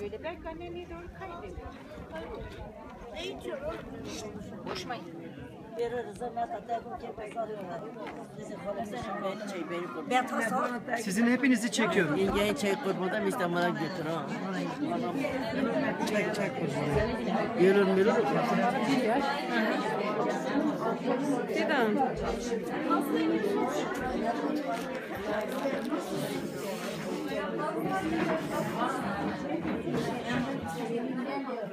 böyle. Belki annemi doğru kaybediyor. Ne içiyor oğlum? Boşma. Veririz ama tatakım kepes alıyorlar. Bizi kolasın beni çek beni kur. Ben tasar. Sizin hepinizi çekiyorum. Yengeyi çek kurmadan İstanbul'a götür ha. Çek çek kurmadan. Yürür mürür.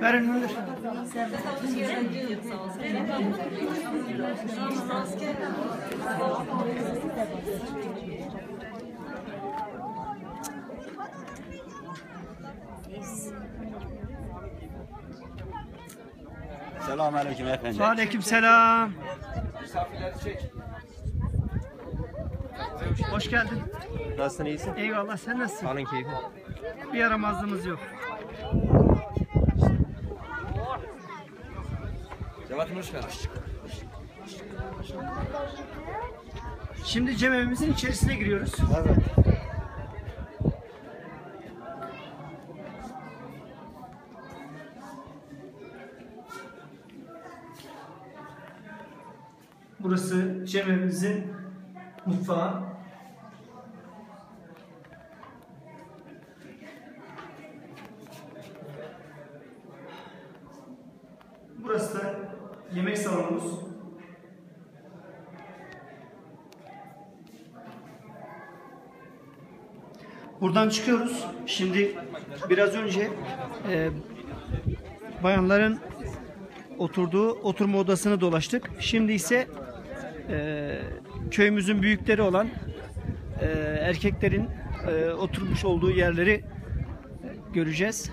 Verin Münir. Selamünaleyküm efendim. Aleyküm selam. Hoş geldin. Nasılsın iyisin? Eyvallah sen nasılsın? Alın keyfi. Bir yaramazlığımız yok. Hoş geldin. Şimdi cemevimizin içerisine giriyoruz. Evet. Burası cemevimizin mutfağı. Burası da yemek salonumuz. Buradan çıkıyoruz. Şimdi biraz önce e, bayanların oturduğu oturma odasını dolaştık. Şimdi ise e, köyümüzün büyükleri olan e, erkeklerin e, oturmuş olduğu yerleri göreceğiz.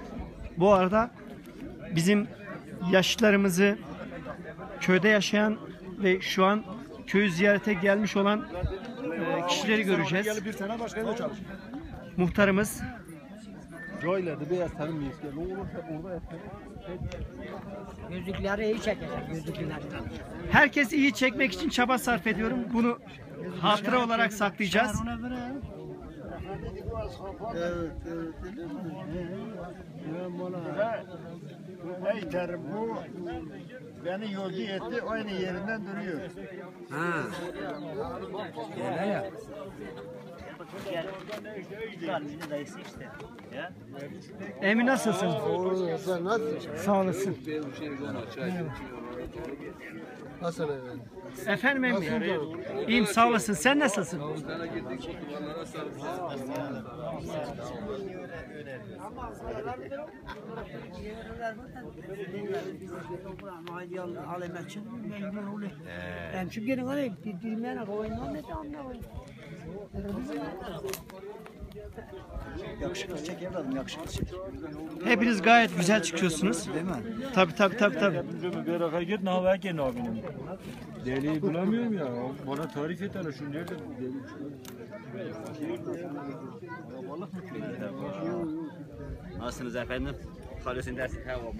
Bu arada bizim yaşlılarımızı köyde yaşayan ve şu an köyü ziyarete gelmiş olan e, kişileri göreceğiz. bir tane başka yerde çalış. Muhtarımız Joyler'de beyaz tarım mıyız? Ne olursa orada. Yüzükleri iyi çekecek yüzükleri. herkes iyi çekmek için çaba sarf ediyorum. Bunu hatıra olarak saklayacağız. Evet, evet. Ey terim bu beni yolcu etti aynı yerinden duruyor. Emin nasılsın? Sen nasılsın? Sağ olasın. Nasıl efendim? Efendim emmi. İyiyim sağ olasın. Sen nasılsın? Ben şu gelin oraya dilmene koyun ne de anlayın. Yakışıklı çek evladım yakışıklı çek. Hepiniz gayet güzel çıkıyorsunuz. Değil mi? Tabii tabii tabii tabii. Bir hareket ne haber gene abinin. Deliği bulamıyorum ya. Bana tarif et hele şu nerede bu deli? Nasılsınız efendim? Halüsin dersin hava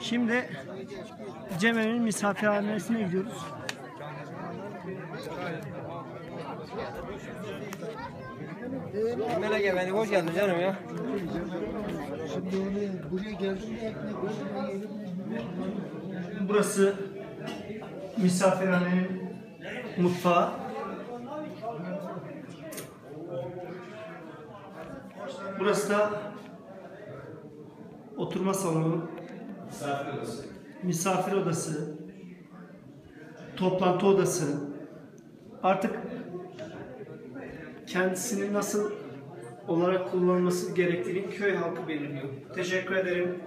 Şimdi Cemal'in misafirhanesine gidiyoruz. Melek efendi hoş geldin canım ya. Burası misafirhanenin mutfağı. Burası da oturma salonu, misafir odası, toplantı odası. Artık kendisini nasıl olarak kullanılması gerektiğini köy halkı belirliyor. Teşekkür ederim.